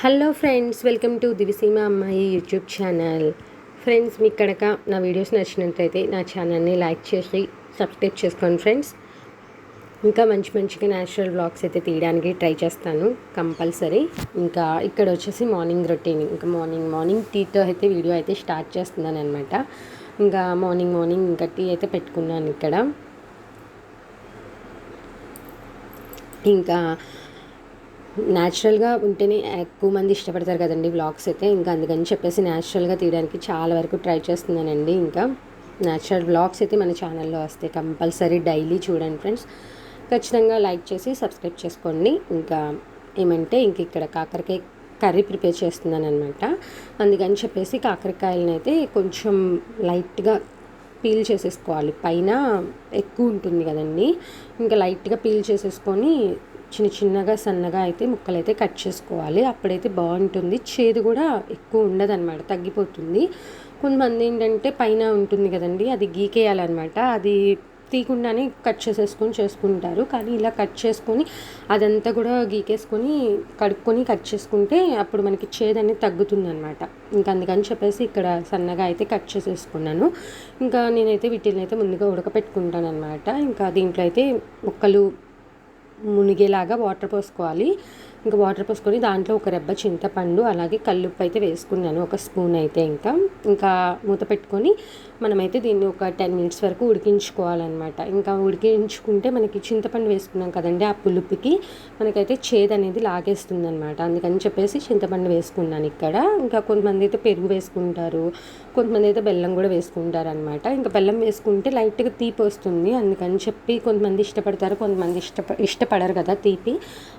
Hello friends welcome to Diviseema అమ్మాయి YouTube channel. Friends మీకు కనుక నా వీడియోస్ నచ్చినట్లయితే నా ఛానల్ని లైక్ చేసి సబ్స్క్రైబ్ చేసుకోండి ఫ్రెండ్స్. ఇంకా మంచి మంచిగా న్యాచురల్ బ్లాగ్స్ అయితే తీయడానికి ట్రై చేస్తాను కంపల్సరీ. ఇంకా ఇక్కడ వచ్చేసి మార్నింగ్ రొటీన్ ఇంకా మార్నింగ్ మార్నింగ్ టీతో అయితే వీడియో అయితే స్టార్ట్ చేస్తున్నాను అనమాట ఇంకా మార్నింగ్ మార్నింగ్ ఇంకా టీ అయితే పెట్టుకున్నాను ఇక్కడ. ఇంకా న్యాచురల్గా ఉంటేనే ఎక్కువ మంది ఇష్టపడతారు కదండి వ్లాగ్స్ అయితే. ఇంకా అందుకని చెప్పేసి న్యాచురల్గా తీయడానికి చాలా వరకు ట్రై చేస్తున్నానండి. ఇంకా న్యాచురల్ వ్లాగ్స్ అయితే మన ఛానల్లో వస్తాయి కంపల్సరీ డైలీ చూడండి ఫ్రెండ్స్. ఖచ్చితంగా లైక్ చేసి సబ్స్క్రైబ్ చేసుకోండి. ఇంకా ఏమంటే ఇంక ఇక్కడ కాకరకాయ కర్రీ ప్రిపేర్ చేస్తున్నాను అనమాట అందుకని చెప్పేసి కాకరకాయలను అయితే కొంచెం లైట్గా పీల్ చేసేసుకోవాలి. పైన ఎక్కువ ఉంటుంది కదండి. ఇంకా లైట్గా పీల్ చేసేసుకొని చిన్న చిన్నగా సన్నగా అయితే ముక్కలు అయితే కట్ చేసుకోవాలి. అప్పుడైతే బాగుంటుంది. చేదు కూడా ఎక్కువ ఉండదన్నమాట తగ్గిపోతుంది. కొంతమంది ఏంటంటే పైన ఉంటుంది కదండి అది గీకేయాలన్నమాట. అది తీయకుండానే కట్ చేసేసుకొని చేసుకుంటారు. కానీ ఇలా కట్ చేసుకొని అదంతా కూడా గీకేసుకొని కడుక్కొని కట్ చేసుకుంటే అప్పుడు మనకి చేదు అనేది తగ్గుతుంది అనమాట ఇంకా అందుకని చెప్పేసి ఇక్కడ సన్నగా అయితే కట్ చేసేసుకున్నాను. ఇంకా నేనైతే వీటిని అయితే ముందుగా ఉడకపెట్టుకుంటాను అనమాట ఇంకా దీంట్లో అయితే ముక్కలు మునిగేలాగా వాటర్ పోసుకోవాలి. ఇంకా వాటర్ పోసుకొని దాంట్లో ఒక రెబ్బ చింతపండు అలాగే కల్లుప్పు అయితే వేసుకున్నాను. ఒక స్పూన్ అయితే ఇంకా. ఇంకా మూత పెట్టుకొని మనమైతే దీన్ని ఒక టెన్ మినిట్స్ వరకు ఉడికించుకోవాలన్నమాట. ఇంకా ఉడికించుకుంటే మనకి చింతపండు వేసుకున్నాం కదండి ఆ పులుపుకి మనకైతే చేదు అనేది లాగేస్తుంది అనమాట అందుకని చెప్పేసి చింతపండు వేసుకున్నాను ఇక్కడ. ఇంకా కొంతమంది అయితే పెరుగు వేసుకుంటారు కొంతమంది అయితే బెల్లం కూడా వేసుకుంటారు అనమాట ఇంకా బెల్లం వేసుకుంటే లైట్గా తీపి వస్తుంది. అందుకని చెప్పి కొంతమంది ఇష్టపడతారు కొంతమంది ఇష్ట ఇష్టపడరు కదా తీపి.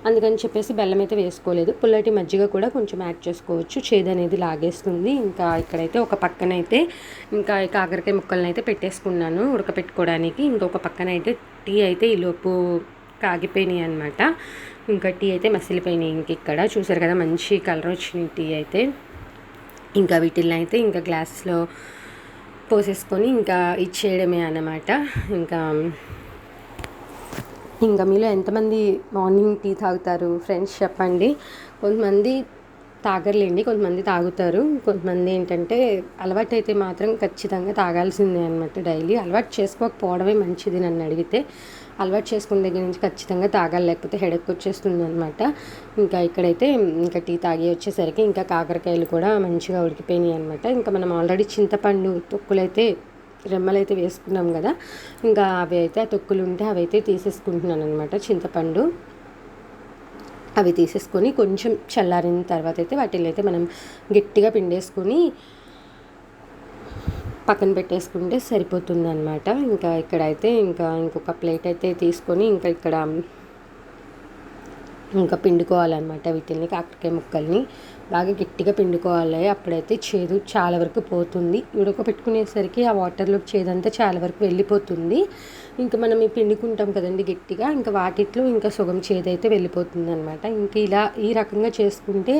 అందుకని చెప్పేసి బెల్లం అయితే వేసుకోలేదు. పుల్లటి మజ్జిగ కూడా కొంచెం యాడ్ చేసుకోవచ్చు. చేదు అనేది లాగేస్తుంది. ఇంకా ఇక్కడైతే ఒక పక్కన అయితే ఇంకా కాకరకాయ ముక్కలను అయితే పెట్టేసుకున్నాను ఉడకపెట్టుకోవడానికి. ఇంకొక పక్కన అయితే టీ అయితే ఈలోపు కాగిపోయినాయి అనమాట ఇంకా టీ అయితే మసిలిపోయినాయి ఇంక ఇక్కడ. చూసారు కదా మంచి కలర్ వచ్చింది టీ అయితే. ఇంకా వీటిల్లో అయితే ఇంకా గ్లాస్లో పోసేసుకొని ఇంకా ఇచ్చేయడమే అన్నమాట. ఇంకా ఇంకా మీలో ఎంతమంది మార్నింగ్ టీ తాగుతారు? ఫ్రెండ్స్ చెప్పండి. కొంతమంది తాగర్లేండి కొంతమంది తాగుతారు. కొంతమంది ఏంటంటే అలవాటు అయితే మాత్రం ఖచ్చితంగా తాగాల్సిందే అనమాట డైలీ. అలవాటు చేసుకోకపోవడమే మంచిది నన్ను అడిగితే. అలవాటు చేసుకున్న దగ్గర నుంచి ఖచ్చితంగా తాగాలి లేకపోతే హెడెక్ వచ్చేస్తుంది అనమాట ఇంకా ఇక్కడైతే ఇంకా టీ తాగి వచ్చేసరికి ఇంకా కాకరకాయలు కూడా మంచిగా ఉడికిపోయినాయి అనమాట ఇంకా మనం ఆల్రెడీ చింతపండు తొక్కులైతే రెమ్మలు అయితే వేసుకున్నాం కదా. ఇంకా అవి అయితే ఆ తొక్కులు ఉంటే అవి అయితే తీసేసుకుంటున్నాను అనమాట చింతపండు. అవి తీసేసుకొని కొంచెం చల్లారిన తర్వాత అయితే వాటిని అయితే మనం గట్టిగా పిండేసుకొని పక్కన పెట్టేసుకుంటే సరిపోతుంది అనమాట ఇంకా ఇక్కడైతే ఇంకా ఇంకొక ప్లేట్ అయితే తీసుకొని ఇంకా ఇక్కడ ఇంకా పిండుకోవాలన్నమాట వీటిని కాకరకాయ ముక్కల్ని. బాగా గట్టిగా పిండుకోవాలి. అప్పుడైతే చేదు చాలా వరకు పోతుంది. ఉడకపెట్టుకునేసరికి ఆ వాటర్లో చేదంతా చాలా వరకు వెళ్ళిపోతుంది. ఇంకా మనం ఈ పిండుకుంటాం కదండి గట్టిగా ఇంకా వాటిట్లో ఇంకా సుగం చేదైతే వెళ్ళిపోతుంది అనమాట ఇంక ఇలా ఈ రకంగా చేసుకుంటే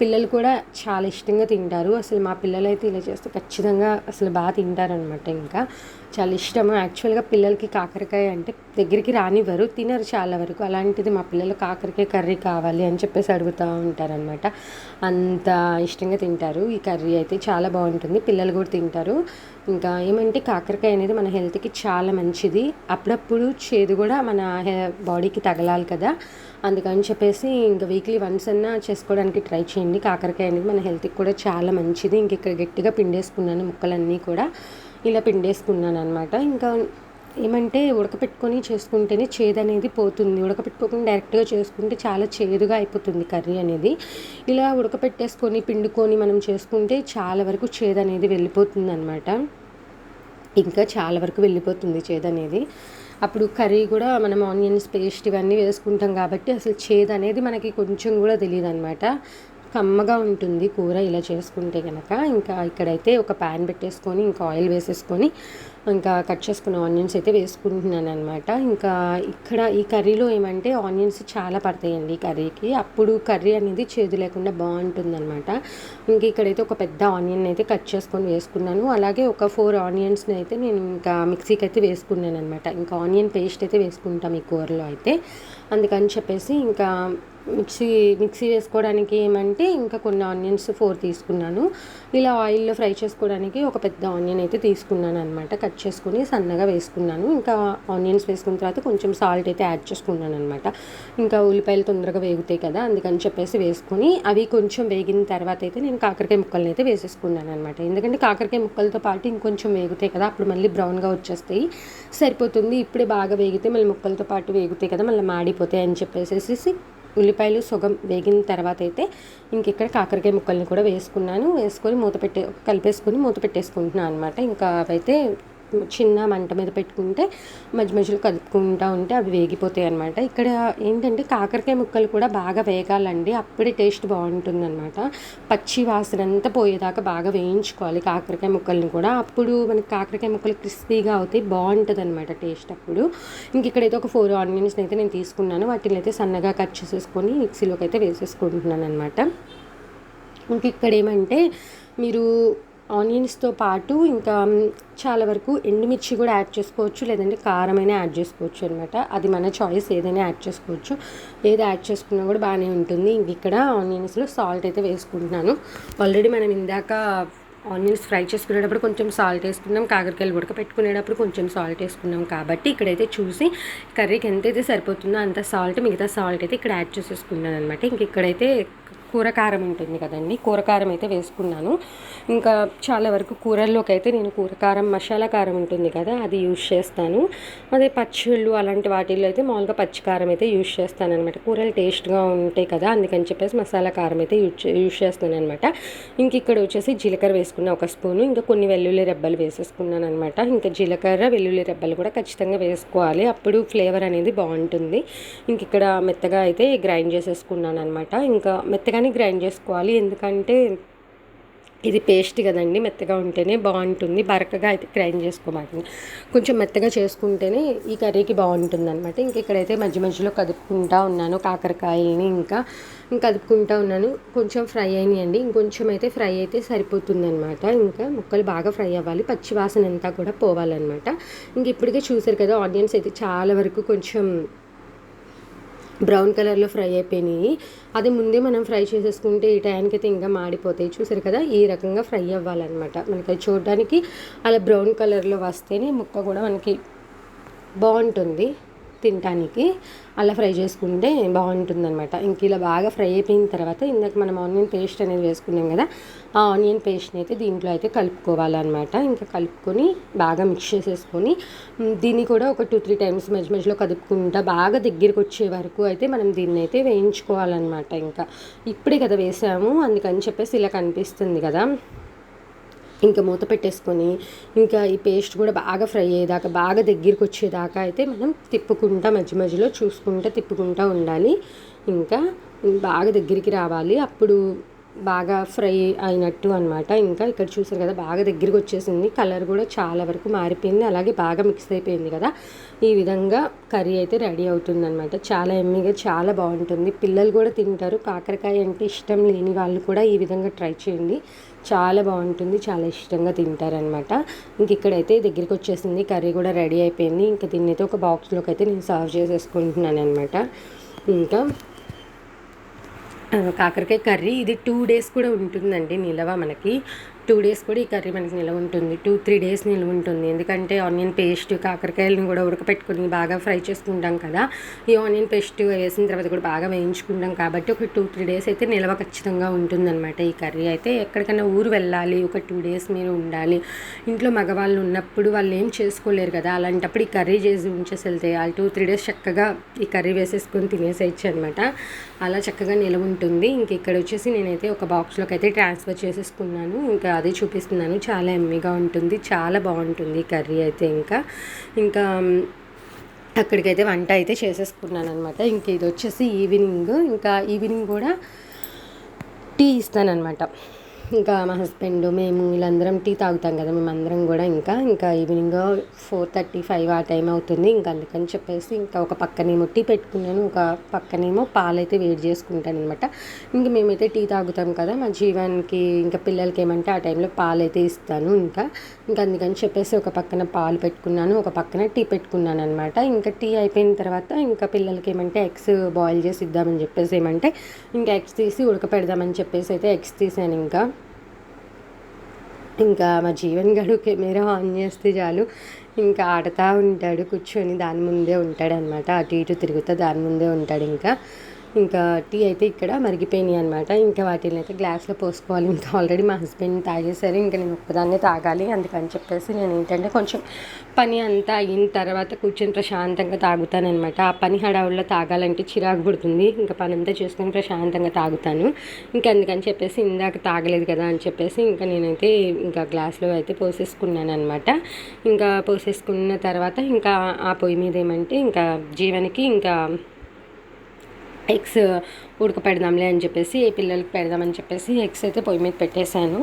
పిల్లలు కూడా చాలా ఇష్టంగా తింటారు. అసలు మా పిల్లలు అయితే ఇలా చేస్తే ఖచ్చితంగా అసలు బాగా తింటారనమాట ఇంకా. చాలా ఇష్టము. యాక్చువల్గా పిల్లలకి కాకరకాయ అంటే దగ్గరికి రానివ్వరు తినరు చాలా వరకు. అలాంటిది మా పిల్లలు కాకరకాయ కర్రీ కావాలి అని చెప్పేసి అడుగుతూ ఉంటారనమాట అంత ఇష్టంగా తింటారు. ఈ కర్రీ అయితే చాలా బాగుంటుంది. పిల్లలు కూడా తింటారు. ఇంకా ఏమంటే కాకరకాయ అనేది మన హెల్త్కి చాలా మంచిది. అప్పుడప్పుడు చేదు కూడా మన బాడీకి తగలాలి కదా. అందుకని చెప్పేసి ఇంకా వీక్లీ వన్స్ అన్నా చేసుకోవడానికి ట్రై చేయండి. కాకరకాయ అనేది మన హెల్త్కి కూడా చాలా మంచిది. ఇంక ఇక్కడ గట్టిగా పిండేసుకున్నాను ముక్కలన్నీ కూడా. ఇలా పిండేసుకున్నాను అనమాట ఇంకా ఏమంటే ఉడకపెట్టుకొని చేసుకుంటేనే చేదు అనేది పోతుంది. ఉడకపెట్టుకోకుండా డైరెక్ట్గా చేసుకుంటే చాలా చేదుగా అయిపోతుంది కర్రీ అనేది. ఇలా ఉడకపెట్టేసుకొని పిండుకొని మనం చేసుకుంటే చాలా వరకు చేదు అనేది వెళ్ళిపోతుంది అనమాట ఇంకా చాలా వరకు వెళ్ళిపోతుంది చేదు అనేది అప్పుడు కర్రీ కూడా మనం ఆనియన్స్ పేస్ట్ ఇవన్నీ వేసుకుంటాం కాబట్టి అసలు చేదు అనేది మనకి కొంచెం కూడా తెలియదు అనమాట కమ్మగా ఉంటుంది కూర ఇలా చేసుకుంటే కనుక ఇంకా ఇక్కడైతే ఒక ప్యాన్ పెట్టేసుకొని ఇంకా ఆయిల్ వేసేసుకొని ఇంకా కట్ చేసుకున్న ఆనియన్స్ అయితే వేసుకుంటున్నాను అనమాట ఇంకా ఇక్కడ ఈ కర్రీలో ఏమంటే ఆనియన్స్ చాలా పడతాయండి ఈ కర్రీకి. అప్పుడు కర్రీ అనేది చేదు లేకుండా బాగుంటుంది అనమాట ఇంక ఇక్కడైతే ఒక పెద్ద ఆనియన్ అయితే కట్ చేసుకొని వేసుకున్నాను. అలాగే ఒక ఫోర్ ఆనియన్స్ని అయితే నేను ఇంకా మిక్సీకి అయితే వేసుకున్నాను అనమాట ఇంకా ఆనియన్ పేస్ట్ అయితే వేసుకుంటాం ఈ కూరలో అయితే. అందుకని చెప్పేసి ఇంకా మిక్సీ మిక్సీ వేసుకోవడానికి ఏమంటే ఇంకా కొన్ని ఆనియన్స్ ఫోర్ తీసుకున్నాను. ఇలా ఆయిల్లో ఫ్రై చేసుకోవడానికి ఒక పెద్ద ఆనియన్ అయితే తీసుకున్నాను అనమాట కట్ చేసుకుని సన్నగా వేసుకున్నాను. ఇంకా ఆనియన్స్ వేసుకున్న తర్వాత కొంచెం సాల్ట్ అయితే యాడ్ చేసుకున్నాను అనమాట ఇంకా ఉల్లిపాయలు తొందరగా వేగుతాయి కదా అందుకని చెప్పేసి వేసుకుని అవి కొంచెం వేగిన తర్వాత అయితే నేను కాకరకాయ ముక్కలను అయితే వేసేసుకున్నాను అనమాట ఎందుకంటే కాకరకాయ ముక్కలతో పాటు ఇంకొంచెం వేగుతాయి కదా అప్పుడు మళ్ళీ బ్రౌన్గా వచ్చేస్తాయి. సరిపోతుంది ఇప్పుడే బాగా వేగితే మళ్ళీ ముక్కలతో పాటు వేగుతాయి కదా మళ్ళీ మాడిపోతాయి అని చెప్పేసి ఉల్లిపాయలు సగం వేగిన తర్వాత అయితే ఇంకెక్కడ కాకరకాయ ముక్కల్ని కూడా వేసుకున్నాను. వేసుకొని మూత పెట్టే కలిపేసుకొని మూత పెట్టేసుకుంటున్నాను అనమాట ఇంకా అవైతే చిన్న మంట మీద పెట్టుకుంటే మధ్య మధ్యలో కలుపుకుంటూ ఉంటే అవి వేగిపోతాయి అనమాట ఇక్కడ ఏంటంటే కాకరకాయ ముక్కలు కూడా బాగా వేగాలండి. అప్పుడే టేస్ట్ బాగుంటుంది అనమాట పచ్చి వాసన అంతా పోయేదాకా బాగా వేయించుకోవాలి కాకరకాయ ముక్కల్ని కూడా. అప్పుడు మనకి కాకరకాయ ముక్కలు క్రిస్పీగా అవుతాయి బాగుంటుంది అనమాట టేస్ట్ అప్పుడు. ఇంక ఇక్కడైతే ఒక ఫోర్ ఆనియన్స్ అయితే నేను తీసుకున్నాను. వాటిని అయితే సన్నగా కట్ చేసేసుకొని మిక్సీలోకి అయితే వేసేసుకుంటున్నాను అనమాట ఇంక ఇక్కడ ఏమంటే మీరు ఆనియన్స్తో పాటు ఇంకా చాలా వరకు ఎండుమిర్చి కూడా యాడ్ చేసుకోవచ్చు లేదంటే కారమైనా యాడ్ చేసుకోవచ్చు అనమాట అది మన చాయిస్ ఏదైనా యాడ్ చేసుకోవచ్చు. ఏది యాడ్ చేసుకున్నా కూడా బాగానే ఉంటుంది. ఇంక ఇక్కడ ఆనియన్స్లో సాల్ట్ అయితే వేసుకుంటున్నాను. ఆల్రెడీ మనం ఇందాక ఆనియన్స్ ఫ్రై చేసుకునేటప్పుడు కొంచెం సాల్ట్ వేసుకున్నాం. కాకరకాయలు ఉడక పెట్టుకునేటప్పుడు కొంచెం సాల్ట్ వేసుకున్నాం కాబట్టి ఇక్కడైతే చూసి కర్రీకి ఎంతైతే సరిపోతుందో అంత సాల్ట్ మిగతా సాల్ట్ అయితే ఇక్కడ యాడ్ చేసేసుకున్నాను అనమాట ఇంక ఇక్కడైతే కూర కారం ఉంటుంది కదండి. కూర కారం అయితే వేసుకున్నాను. ఇంకా చాలా వరకు కూరల్లోకి అయితే నేను కూర కారం మసాలా కారం ఉంటుంది కదా అది యూజ్ చేస్తాను. అదే పచ్చిళ్ళు అలాంటి వాటిల్లో అయితే మామూలుగా పచ్చి కారం అయితే యూజ్ చేస్తాను అనమాట కూరలు టేస్ట్గా ఉంటాయి కదా అందుకని చెప్పేసి మసాలా కారం అయితే యూజ్ యూజ్ చేస్తాను అనమాట ఇంక ఇక్కడ వచ్చేసి జీలకర్ర వేసుకున్న ఒక స్పూను ఇంకా కొన్ని వెల్లుల్లి రెబ్బలు వేసేసుకున్నాను అనమాట ఇంకా జీలకర్ర వెల్లుల్లి రెబ్బలు కూడా ఖచ్చితంగా వేసుకోవాలి. అప్పుడు ఫ్లేవర్ అనేది బాగుంటుంది. ఇంక ఇక్కడ మెత్తగా అయితే గ్రైండ్ చేసేసుకున్నాను అనమాట ఇంకా మెత్తగా కానీ గ్రైండ్ చేసుకోవాలి. ఎందుకంటే ఇది పేస్ట్ కదండి మెత్తగా ఉంటేనే బాగుంటుంది. బరకగా అయితే గ్రైండ్ చేసుకోమాకండి కొంచెం మెత్తగా చేసుకుంటేనే ఈ కర్రీకి బాగుంటుంది అనమాట ఇంక ఇక్కడైతే మధ్య మధ్యలో కదుపుకుంటా ఉన్నాను కాకరకాయలని ఇంకా. కదుపుకుంటా ఉన్నాను. కొంచెం ఫ్రై అయినాయండి. ఇంకొంచెం అయితే ఫ్రై అయితే సరిపోతుంది అనమాట ఇంకా ముక్కలు బాగా ఫ్రై అవ్వాలి. పచ్చి వాసన అంతా కూడా పోవాలన్నమాట. ఇంక ఇప్పటికే చూసారు కదా ఆనియన్స్ అయితే చాలా వరకు కొంచెం బ్రౌన్ కలర్లో ఫ్రై అయిపోయినాయి. అది ముందే మనం ఫ్రై చేసేసుకుంటే ఈ టైంకి అయితే ఇంకా మాడిపోతాయి. చూసారు కదా ఈ రకంగా ఫ్రై అవ్వాలన్నమాట. మనకి అది చూడడానికి అలా బ్రౌన్ కలర్లో వస్తేనే ముక్క కూడా మనకి బాగుంటుంది. తినటానికి అలా ఫ్రై చేసుకుంటే బాగుంటుందన్నమాట. ఇంక ఇలా బాగా ఫ్రై అయిపోయిన తర్వాత ఇందాక మనం ఆనియన్ పేస్ట్ అనేది వేసుకున్నాం కదా ఆ ఆనియన్ పేస్ట్ని అయితే దీంట్లో అయితే కలుపుకోవాలన్నమాట. ఇంకా కలుపుకొని బాగా మిక్స్ చేసేసుకొని దీన్ని కూడా ఒక టూ త్రీ టైమ్స్ మధ్య మధ్యలో కదుపుకుంటా బాగా దగ్గరికి వచ్చే వరకు అయితే మనం దీన్ని అయితే వేయించుకోవాలన్నమాట. ఇంకా ఇప్పుడే కదా వేసాము అందుకని చెప్పేసి ఇలా కనిపిస్తుంది కదా. ఇంకా మూత పెట్టేసుకొని ఇంకా ఈ పేస్ట్ కూడా బాగా ఫ్రై అయ్యేదాకా బాగా దగ్గరికి వచ్చేదాకా అయితే మనం తిప్పుకుంటా మధ్య మధ్యలో చూసుకుంటా తిప్పుకుంటా ఉండాలి. ఇంకా బాగా దగ్గరికి రావాలి. అప్పుడు బాగా ఫ్రై అయినట్టు అనమాట ఇంకా ఇక్కడ చూసారు కదా బాగా దగ్గరికి వచ్చేసింది. కలర్ కూడా చాలా వరకు మారిపోయింది. అలాగే బాగా మిక్స్ అయిపోయింది కదా. ఈ విధంగా కర్రీ అయితే రెడీ అవుతుంది అనమాట చాలా ఎమ్మీగా చాలా బాగుంటుంది. పిల్లలు కూడా తింటారు. కాకరకాయ అంటే ఇష్టం లేని వాళ్ళు కూడా ఈ విధంగా ట్రై చేయండి. చాలా బాగుంటుంది చాలా ఇష్టంగా తింటారనమాట ఇంక ఇక్కడైతే దగ్గరికి వచ్చేసింది కర్రీ కూడా రెడీ అయిపోయింది. ఇంకా దీన్నైతే ఒక బాక్స్లోకి అయితే నేను సర్వ్ చేసేసుకుంటున్నాను అనమాట ఇంకా కాకరకాయ కర్రీ ఇది టూ డేస్ కూడా ఉంటుందండి నిలవ మనకి. టూ డేస్ కూడా ఈ కర్రీ మనకి నిల్వ ఉంటుంది. టూ త్రీ డేస్ నిల్వ ఉంటుంది. ఎందుకంటే ఆనియన్ పేస్ట్ కాకరకాయలను కూడా ఉడకపెట్టుకుని బాగా ఫ్రై చేసుకుంటాం కదా. ఈ ఆనియన్ పేస్ట్ వేసిన తర్వాత కూడా బాగా వేయించుకుంటాం కాబట్టి ఒక టూ త్రీ డేస్ అయితే నిల్వ ఖచ్చితంగా ఉంటుందన్నమాట ఈ కర్రీ. అయితే ఎక్కడికైనా ఊరు వెళ్ళాలి ఒక టూ డేస్ మీరు ఉండాలి. ఇంట్లో మగవాళ్ళు ఉన్నప్పుడు వాళ్ళు ఏం చేసుకోలేరు కదా. అలాంటప్పుడు ఈ కర్రీ చేసి ఉంచేసి వెళ్తే వాళ్ళు టూ త్రీ డేస్ చక్కగా ఈ కర్రీ వేసేసుకొని తినేసేయచ్చు అనమాట అలా చక్కగా నిల్వ ఉంటుంది. ఇంక ఇక్కడ వచ్చేసి నేనైతే ఒక బాక్స్లోకి అయితే ట్రాన్స్ఫర్ చేసేసుకున్నాను. ఇంకా అదే చూపిస్తున్నాను. చాలా ఎమ్మిగా ఉంటుంది. చాలా బాగుంటుంది కర్రీ అయితే ఇంకా. ఇంకా అక్కడికైతే వంట అయితే చేసేసుకున్నాను అనమాట ఇంక ఇది వచ్చేసి ఈవినింగ్. ఇంకా ఈవినింగ్ కూడా టీ ఇస్తానమాట ఇంకా మా హస్బెండ్ మేము వీళ్ళందరం టీ తాగుతాం కదా మేమందరం కూడా ఇంకా ఇంకా ఈవినింగ్ ఫోర్ థర్టీ ఫైవ్ ఆ టైం అవుతుంది. ఇంకా అందుకని చెప్పేసి ఇంకా ఒక పక్కనేమో టీ పెట్టుకున్నాను ఒక పక్కనేమో పాలైతే వేడి చేసుకుంటాను అనమాట ఇంకా మేమైతే టీ తాగుతాం కదా మా జీవానికి ఇంకా పిల్లలకి ఏమంటే ఆ టైంలో పాలు అయితే ఇస్తాను ఇంకా. ఇంకా అందుకని చెప్పేసి ఒక పక్కన పాలు పెట్టుకున్నాను ఒక పక్కన టీ పెట్టుకున్నాను అనమాట ఇంకా టీ అయిపోయిన తర్వాత ఇంకా పిల్లలకి ఏమంటే ఎగ్స్ బాయిల్ చేసి ఇద్దామని చెప్పేసి ఏమంటే ఇంకా ఎగ్స్ తీసి ఉడకపెడదామని చెప్పేసి అయితే ఎగ్స్ తీసాను ఇంకా. ఇంకా మా జీవన్ గడు కెమెరా ఆన్ చేస్తే చాలు. ఇంకా ఆడుతూ ఉంటాడు కూర్చొని దాని ముందే ఉంటాడనమాట అటు ఇటు తిరుగుతూ దాని ముందే ఉంటాడు ఇంకా. ఇంకా టీ అయితే ఇక్కడ మరిగిపోయినాయి అనమాట ఇంకా వాటిని అయితే గ్లాస్లో పోసుకోవాలి. ఇంకా ఆల్రెడీ మా హస్బెండ్ తాగేశారు. ఇంకా నేను ఒక్కదాన్నే తాగాలి. అందుకని చెప్పేసి నేను ఏంటంటే కొంచెం పని అంతా అయిన తర్వాత కూర్చొని ప్రశాంతంగా తాగుతానమాట ఆ పని హడావుల్లో తాగాలంటే చిరాకు పుడుతుంది. ఇంకా పని అంతా చేసుకొని ప్రశాంతంగా తాగుతాను. ఇంకా అందుకని చెప్పేసి ఇందాక తాగలేదు కదా అని చెప్పేసి ఇంకా నేనైతే ఇంకా గ్లాస్లో అయితే పోసేసుకున్నాను అనమాట ఇంకా పోసేసుకున్న తర్వాత ఇంకా ఆ పొయ్యి మీద ఏమంటే ఇంకా జీవనికి ఇంకా ఎగ్స్ ఉడకపెడదాంలే అని చెప్పేసి పిల్లలకి పెడదామని చెప్పేసి ఎగ్స్ అయితే పొయ్యి మీద పెట్టేశాను.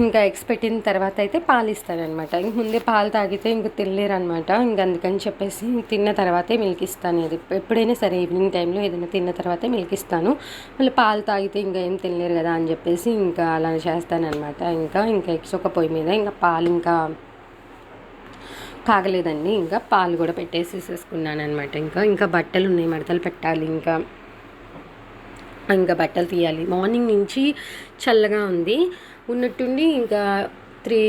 ఇంకా ఎగ్స్ పెట్టిన తర్వాత అయితే పాలు ఇస్తానమాట ఇంక ముందే పాలు తాగితే ఇంక తినలేరు అనమాట ఇంక అందుకని చెప్పేసి తిన్న తర్వాతే మిల్క్ ఇస్తాను. ఏది ఎప్పుడైనా సరే ఈవినింగ్ టైంలో ఏదైనా తిన్న తర్వాతే మిల్క్ ఇస్తాను. మళ్ళీ పాలు తాగితే ఇంకా ఏం తినలేరు కదా అని చెప్పేసి ఇంకా అలా చేస్తానమాట ఇంకా ఇంకా ఎగ్స్ ఒక పొయ్యి మీద ఇంకా పాలు ఇంకా కాగలేదండి. ఇంకా పాలు కూడా పెట్టేసేసుకున్నాను అనమాట ఇంకా ఇంకా బట్టలు ఉన్నాయి. మడతలు పెట్టాలి. ఇంకా ఇంకా బట్టలు తీయాలి. మార్నింగ్ నుంచి చల్లగా ఉంది. ఉన్నట్టుండి ఇంకా త్రీ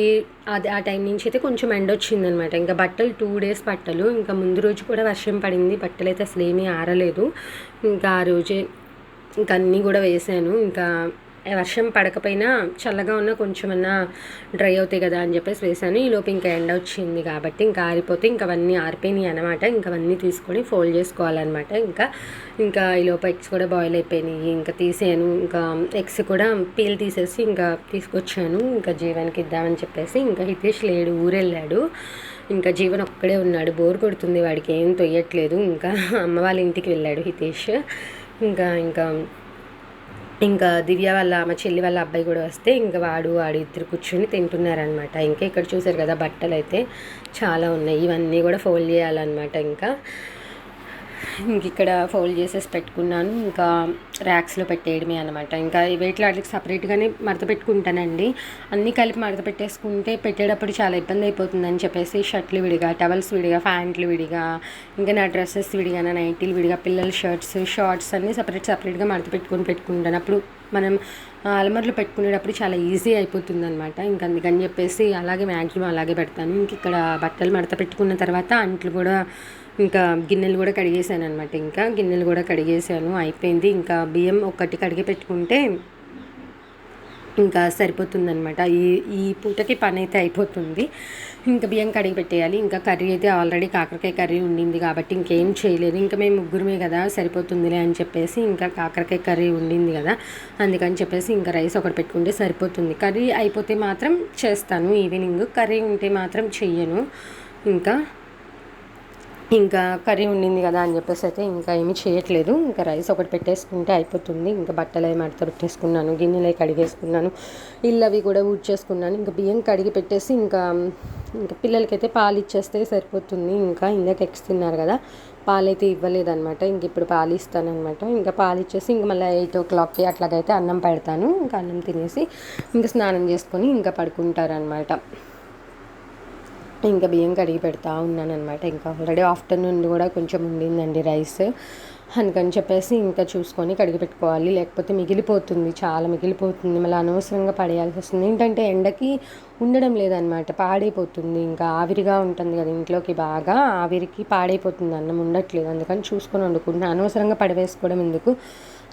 అది ఆ టైం నుంచి అయితే కొంచెం ఎండ వచ్చిందనమాట ఇంకా బట్టలు టూ డేస్ బట్టలు. ఇంకా ముందు రోజు కూడా వర్షం పడింది. బట్టలు అయితే అసలు ఏమీ ఆరలేదు. ఇంకా ఆ రోజే ఇంకా అన్నీ కూడా వేసాను. ఇంకా వర్షం పడకపోయినా చల్లగా ఉన్న కొంచెమన్నా డ్రై అవుతాయి కదా అని చెప్పేసి వేసాను ఈలోపు ఇంకా ఎండ వచ్చింది కాబట్టి ఇంకా ఆరిపోతే ఇంకా అవన్నీ ఆరిపోయినాయి అనమాట ఇంకా అవన్నీ తీసుకొని ఫోల్డ్ చేసుకోవాలన్నమాట. ఇంకా ఇంకా ఈలోపు ఎగ్స్ కూడా బాయిల్ అయిపోయినాయి. ఇంకా తీసాను ఇంకా ఎగ్స్ కూడా పీల్ తీసేసి ఇంకా తీసుకొచ్చాను. ఇంకా జీవన్కి ఇద్దామని చెప్పేసి ఇంకా హితేష్ లేడు ఊరెళ్ళాడు. ఇంకా జీవన్ ఒక్కడే ఉన్నాడు. బోర్ కొడుతుంది వాడికి. ఏం తొయ్యట్లేదు. ఇంకా అమ్మ వాళ్ళ ఇంటికి వెళ్ళాడు హితేష్. ఇంకా ఇంకా ఇంకా దివ్య వాళ్ళ మా చెల్లి వాళ్ళ అబ్బాయి కూడా వస్తే ఇంకా వాడు వాడు ఇద్దరు కూర్చొని తింటున్నారనమాట ఇంకా ఇక్కడ చూసారు కదా బట్టలు అయితే చాలా ఉన్నాయి. ఇవన్నీ కూడా ఫోల్డ్ చేయాలన్నమాట ఇంకా. ఇంక ఇక్కడ ఫోల్డ్ చేసేసి పెట్టుకున్నాను. ఇంకా ర్యాక్స్లో పెట్టేయడమే అనమాట ఇంకా వేటిలో వాటికి సపరేట్గానే మడత పెట్టుకుంటానండి. అన్నీ కలిపి మడత పెట్టేసుకుంటే పెట్టేటప్పుడు చాలా ఇబ్బంది అయిపోతుందని చెప్పేసి షర్ట్లు విడిగా టవల్స్ విడిగా ప్యాంట్లు విడిగా ఇంకా నా డ్రెస్సెస్ విడిగా నా నైటీలు విడిగా పిల్లల షర్ట్స్ షార్ట్స్ అన్నీ సపరేట్ సపరేట్గా మడత పెట్టుకొని పెట్టుకుంటాను. అప్పుడు మనం అలమర్లో పెట్టుకునేటప్పుడు చాలా ఈజీ అయిపోతుంది అనమాట ఇంకా అందుకని చెప్పేసి అలాగే మ్యాక్సిమం అలాగే పెడతాను. ఇంక ఇక్కడ బట్టలు మడత పెట్టుకున్న తర్వాత అంట్లు కూడా ఇంకా గిన్నెలు కూడా కడిగేసాను అనమాట ఇంకా గిన్నెలు కూడా కడిగేసాను అయిపోయింది. ఇంకా బియ్యం ఒక్కటి కడిగి పెట్టుకుంటే ఇంకా సరిపోతుందనమాట ఈ ఈ పూటకి పని అయితే అయిపోతుంది. ఇంకా బియ్యం కడిగి పెట్టేయాలి. ఇంకా కర్రీ అయితే ఆల్రెడీ కాకరకాయ కర్రీ ఉండింది కాబట్టి ఇంకేం చేయలేదు. ఇంకా మేము ముగ్గురమే కదా సరిపోతుందిలే అని చెప్పేసి ఇంకా కాకరకాయ కర్రీ ఉండింది కదా అందుకని చెప్పేసి ఇంకా రైస్ ఒకటి పెట్టుకుంటే సరిపోతుంది. కర్రీ అయిపోతే మాత్రం చేస్తాను. ఈవినింగ్ కర్రీ ఉంటే మాత్రం చెయ్యను. ఇంకా ఇంకా కర్రీ ఉండింది కదా అని చెప్పేసి అయితే ఇంకా ఏమీ చేయట్లేదు. ఇంకా రైస్ ఒకటి పెట్టేసుకుంటే అయిపోతుంది. ఇంకా బట్టలు అవి మడత పెట్టేసుకున్నాను గిన్నెలు అవి కడిగేసుకున్నాను ఇల్లు అవి కూడా ఊడ్చేసుకున్నాను. ఇంకా బియ్యం కడిగి పెట్టేసి ఇంకా ఇంకా పిల్లలకైతే పాలు ఇచ్చేస్తే సరిపోతుంది. ఇంకా ఇందాక ఎక్స్ తిన్నారు కదా పాలు అయితే ఇంక ఇప్పుడు పాలు ఇస్తానమాట ఇంకా పాలు ఇచ్చేసి ఇంక మళ్ళీ ఎయిట్ ఓ క్లాక్కి అట్లాగైతే అన్నం పెడతాను. ఇంకా అన్నం తినేసి ఇంకా స్నానం చేసుకొని ఇంకా పడుకుంటారనమాట ఇంకా బియ్యం కడిగి పెడతా ఉన్నాను అనమాట ఇంకా ఆల్రెడీ ఆఫ్టర్నూన్ కూడా కొంచెం ఉండిందండి రైస్. అందుకని చెప్పేసి ఇంకా చూసుకొని కడిగి పెట్టుకోవాలి. లేకపోతే మిగిలిపోతుంది చాలా మిగిలిపోతుంది. మళ్ళీ అనవసరంగా పడేయాల్సి వస్తుంది. ఏంటంటే ఎండకి ఉండడం లేదనమాట పాడైపోతుంది. ఇంకా ఆవిరిగా ఉంటుంది కదా ఇంట్లోకి బాగా. ఆవిరికి పాడైపోతుంది. అన్నం ఉండట్లేదు. అందుకని చూసుకొని వండుకుంటున్నాను అనవసరంగా పడవేసుకోవడం ఎందుకు?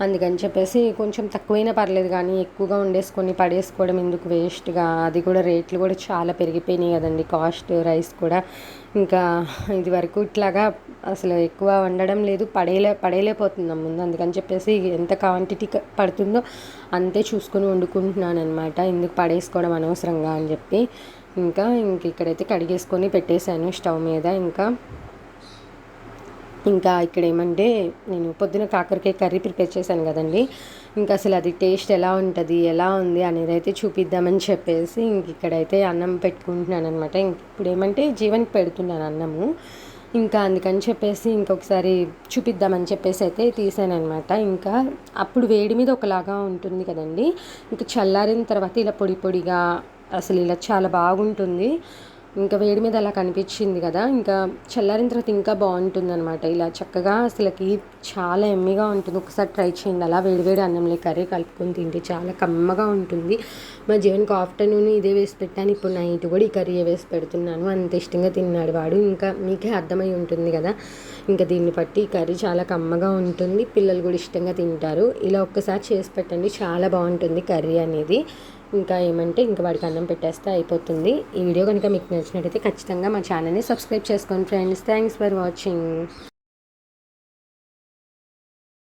అందుకని చెప్పేసి కొంచెం తక్కువైనా పర్లేదు కానీ ఎక్కువగా వండేసుకొని పడేసుకోవడం ఎందుకు వేస్ట్గా అది కూడా రేట్లు కూడా చాలా పెరిగిపోయినాయి కదండి. కాస్ట్ రైస్ కూడా. ఇంకా ఇది వరకు ఇట్లాగా అసలు ఎక్కువ వండడం లేదు పడేలే పడేలేకపోతున్నాం ముందు. అందుకని చెప్పేసి ఎంత క్వాంటిటీ పడుతుందో అంతే చూసుకొని వండుకుంటున్నాను అనమాట ఎందుకు పడేసుకోవడం అనవసరంగా అని చెప్పి. ఇంకా ఇంక ఇక్కడైతే కడిగేసుకొని పెట్టేశాను స్టవ్ మీద. ఇంకా ఇంకా ఇక్కడ ఏమంటే నేను పొద్దున కాకరకాయ కర్రీ ప్రిపేర్ చేశాను కదండి. ఇంకా అసలు అది టేస్ట్ ఎలా ఉంటుంది ఎలా ఉంది అనేది అయితే చూపిద్దామని చెప్పేసి ఇంక ఇక్కడైతే అన్నం పెట్టుకుంటున్నాను అనమాట ఇప్పుడు ఏమంటే జీవన్కి పెడుతున్నాను అన్నము. ఇంకా అందుకని చెప్పేసి ఇంకొకసారి చూపిద్దామని చెప్పేసి అయితే తీసాను అనమాట ఇంకా అప్పుడు వేడి మీద ఒకలాగా ఉంటుంది కదండి. ఇంకా చల్లారిన తర్వాత ఇలా పొడి పొడిగా అసలు ఇలా చాలా బాగుంటుంది. ఇంకా వేడి మీద అలా కనిపించింది కదా ఇంకా చల్లారిన తర్వాత ఇంకా బాగుంటుంది అనమాట ఇలా చక్కగా అసలుకి చాలా ఎమ్మిగా ఉంటుంది. ఒకసారి ట్రై చేయండి. అలా వేడివేడి అన్నంలో కర్రీ కలుపుకొని తింటే చాలా కమ్మగా ఉంటుంది. మా జీవన్కి ఆఫ్టర్నూన్ ఇదే వేసి పెట్టాను. ఇప్పుడు నైట్ కూడా ఈ కర్రీ వేసి పెడుతున్నాను. అంత ఇష్టంగా తిన్నాడు వాడు. ఇంకా మీకే అర్థమై ఉంటుంది కదా ఇంకా దీన్ని బట్టి ఈ కర్రీ చాలా కమ్మగా ఉంటుంది. పిల్లలు కూడా ఇష్టంగా తింటారు. ఇలా ఒక్కసారి చేసి పెట్టండి. చాలా బాగుంటుంది కర్రీ అనేది. ఇంకా ఏమంటే ఇంకా వాడికి అన్నం పెట్టేస్తే అయిపోతుంది. ఈ వీడియో కనుక మీకు నచ్చినట్టయితే ఖచ్చితంగా మా ఛానల్ని సబ్స్క్రైబ్ చేసుకోండి ఫ్రెండ్స్. Thanks for watching.